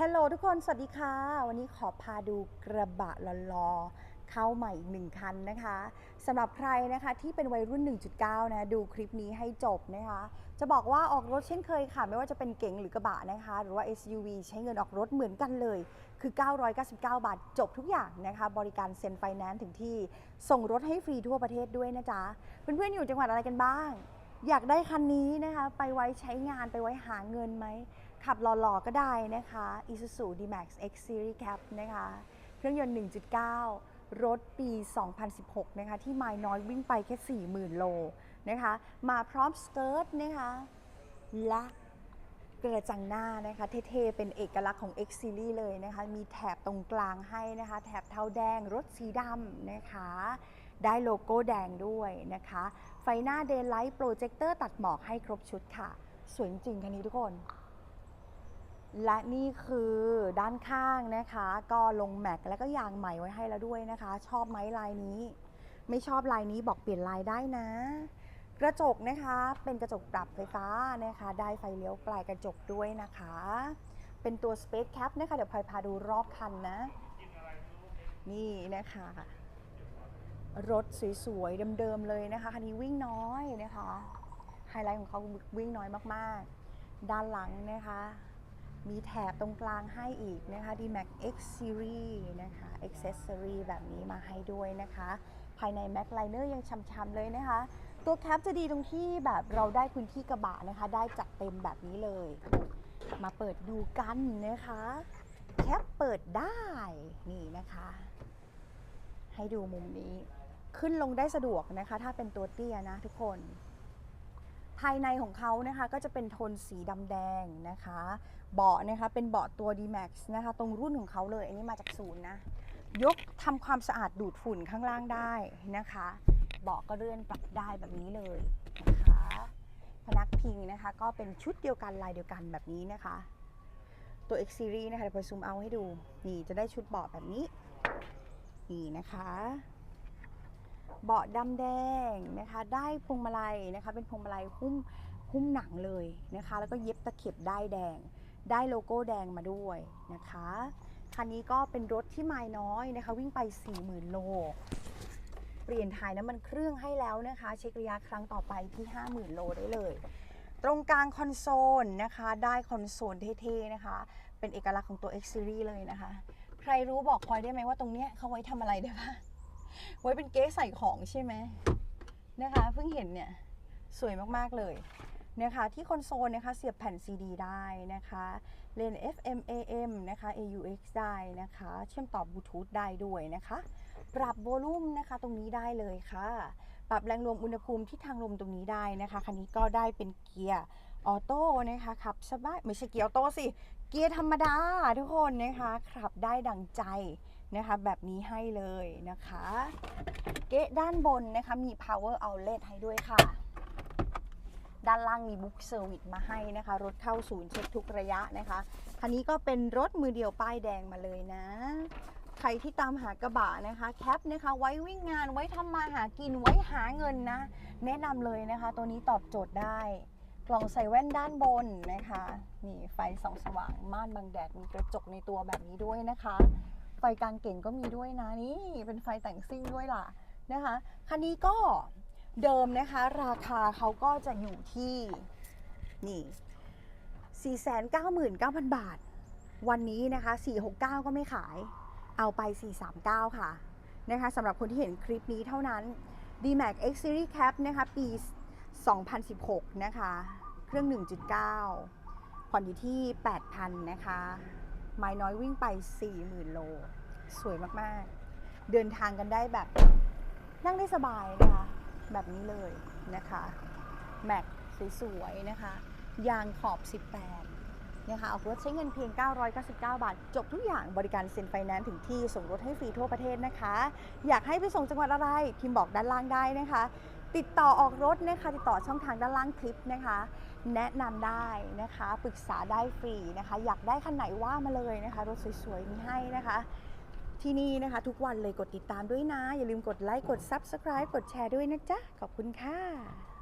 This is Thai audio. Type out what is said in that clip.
ฮัลโหลทุกคน สวัสดีค่ะ วันนี้ขอพาดูกระบะลอๆเข้าใหม่อีกหนึ่งคันนะคะสำหรับใครนะคะที่เป็นวัยรุ่น 1.9 นะ ดูคลิปนี้ให้จบนะคะ จะบอกว่าออกรถเช่นเคยค่ะ ไม่ว่าจะเป็นเก๋งหรือกระบะนะคะ หรือว่า SUV ใช้เงินออกรถเหมือนกันเลย คือ 999 บาทจบทุกอย่างนะคะ บริการเซ็นไฟแนนซ์ถึงที่ส่งรถให้ฟรีทั่วประเทศด้วยนะจ๊ะเพื่อนๆอยู่จังหวัดอะไรกันบ้าง อยากได้คันนี้นะคะ ไปไว้ใช้งานไปไว้หาเงินไหม ขับหล่อๆก็ได้นะคะ Isuzu D-Max X Series Cap นะคะ เครื่องยนต์ 1.9 รถปี 2016 นะคะ ที่ไมล์น้อยวิ่งไปแค่ 40,000 โลนะคะ มาพร้อมสเกิร์ตนะคะ และกระจังหน้านะคะ เท่ๆ เป็นเอกลักษณ์ของ X Series เลยนะคะ มีแถบตรงกลางให้นะคะ แถบเทาแดง รถสีดำนะคะ ได้โลโก้แดงด้วยนะคะ ไฟหน้า Daylight Projector ตัดหมอกให้ครบชุดค่ะ สวยจริงคันนี้ทุกคน และนี่คือด้านข้างนะคะ ก็ลงแม็กแล้วก็ยางใหม่ไว้ให้แล้วด้วยนะคะ ชอบไหมลายนี้ ไม่ชอบลายนี้บอกเปลี่ยนลายได้นะ กระจกนะคะเป็นกระจกปรับไฟฟ้านะคะ ได้ไฟเลี้ยวปลายกระจกด้วยนะคะ เป็นตัว Space Cap นะคะ เดี๋ยวพลอยพาดูรอบคันนะ นี่นะคะ รถสวยๆเดิมๆเลยนะคะคันนี้วิ่งน้อยนะคะไฮไลท์ของเขาวิ่งน้อยมากๆ ด้านหลังนะคะ มีแถบตรงกลางให้อีกนะคะ D-Max X Series นะคะ Accessory แบบนี้มาให้ด้วยนะคะ ภายใน Mac Liner ยังช่ำๆเลยนะคะ ตัวแคปจะดีตรงที่แบบเราได้พื้นที่กระบะนะคะ ได้จัดเต็มแบบนี้เลย มาเปิดดูกันนะคะ แคปเปิดได้ นี่นะคะ ให้ดูมุมนี้ ขึ้นลงได้สะดวกนะคะ ถ้าเป็นตัวเตี้ยนะทุกคน ภายในของเขานะคะก็จะเป็นโทนสีดำแดงนะคะ เบาะนะคะเป็นเบาะตัว D-Max นะคะ ตรงรุ่นของเขาเลย อันนี้มาจากศูนย์นะ ยกทำความสะอาดดูดฝุ่นข้างล่างได้นะคะ เบาะก็เลื่อนปรับได้แบบนี้เลยนะคะพนักพิงนะคะ ก็เป็นชุดเดียวกันลายเดียวกันแบบนี้นะคะ ตัว X Series นะคะเดี๋ยวพอซูมเอาให้ดู นี่จะได้ชุดเบาะแบบนี้ นี่นะคะ เบาะดำแดงนะคะ ได้พวงมาลัยนะคะ เป็นพวงมาลัยหุ้มหุ้มหนังเลยนะคะ แล้วก็เย็บตะเข็บได้แดง ได้โลโก้แดงมาด้วยนะคะ คันนี้ก็เป็นรถที่ไม้น้อยนะคะ วิ่งไป 40,000 โล เปลี่ยนถ่ายน้ำมันเครื่องให้แล้วนะคะ เช็คระยะครั้งต่อไปที่ 50,000 โลได้เลย ตรงกลางคอนโซลนะคะ ได้คอนโซลเท่ๆนะคะ เป็นเอกลักษณ์ของตัว X Series เลยนะคะ ใครรู้บอกพลอยได้ไหมว่าตรงเนี้ยเขาไว้ทำอะไรได้บ้าง ไว้เป็นเก๊ใส่ของใช่ไหมนะคะเพิ่งเห็นเนี่ยสวยมากๆเลยนะคะที่คอนโซลนะคะเสียบแผ่น CD ได้นะคะเลน FM AM นะคะ AUX ได้นะคะ เชื่อมต่อบลูทูธได้ด้วยนะคะ ปรับโวลูมนะคะตรงนี้ได้เลยค่ะ ปรับแรงลมอุณหภูมิที่ทางลมตรงนี้ได้นะคะคันนี้ก็ได้เป็นเกียร์ออโต้นะคะขับสบายไม่ใช่เกียร์ออโต้สิ เกียร์ธรรมดาทุกคนนะคะขับได้ดังใจ นะคะแบบนี้ให้เลยนะคะ เกะด้านบนนะคะมี power outlet ให้ด้วยค่ะ ด้านล่างมีบุ๊กเซอร์วิสมาให้นะคะ รถเข้าศูนย์เช็คทุกระยะนะคะ คันนี้ก็เป็นรถมือเดียวป้ายแดงมาเลยนะใครที่ตามหากระบะนะคะแคปนะคะไว้วิ่งงานไว้ทำมาหากินไว้หาเงินนะ แนะนำเลยนะคะ ตัวนี้ตอบโจทย์ได้ กล่องใส่แว่นด้านบนนะคะนี่ไฟสองสว่างม่านบังแดดมีกระจกในตัวแบบนี้ด้วยนะคะ ไฟกลางเก่งก็มีด้วยนะนี่เป็นไฟแต่งซิ่งด้วยล่ะนะคะ คันนี้ก็เดิมนะคะ ราคาเขาก็จะอยู่ที่นี่ 499,000 บาท วันนี้นะคะ 469 ก็ไม่ขาย เอาไป 439 ค่ะนะคะสำหรับคนที่เห็นคลิปนี้เท่านั้น D-Max X Series Cap นะคะ ปี 2016 นะคะ เครื่อง 1.9 ผ่อนอยู่ที่ 8,000 นะคะ ไม้น้อยวิ่งไป 40,000 โล สวยมากๆ เดินทางกันได้แบบ นั่งได้สบายนะคะ แบบนี้เลยนะคะ แม็กสวยๆนะคะ ยางขอบ 18 นะคะ ออกรถใช้เงินเพียง 999 บาท จบทุกอย่างบริการเซ็นไฟแนนซ์ถึงที่ส่งรถให้ฟรีทั่วประเทศนะคะ อยากให้ไปส่งจังหวัดอะไรพิมพ์บอกด้านล่างได้นะคะ ติดต่อออกรถนะคะ ติดต่อช่องทางด้านล่างคลิปนะคะ แนะนำได้นะคะปรึกษาได้ฟรีนะคะ อยากได้คันไหนว่ามาเลยนะคะ รถสวยๆ มีให้นะคะ ที่นี่นะคะทุกวันเลยกดติดตามด้วยนะ อย่าลืมกดไลค์ กด Subscribe กดแชร์ด้วยนะจ๊ะ ขอบคุณค่ะ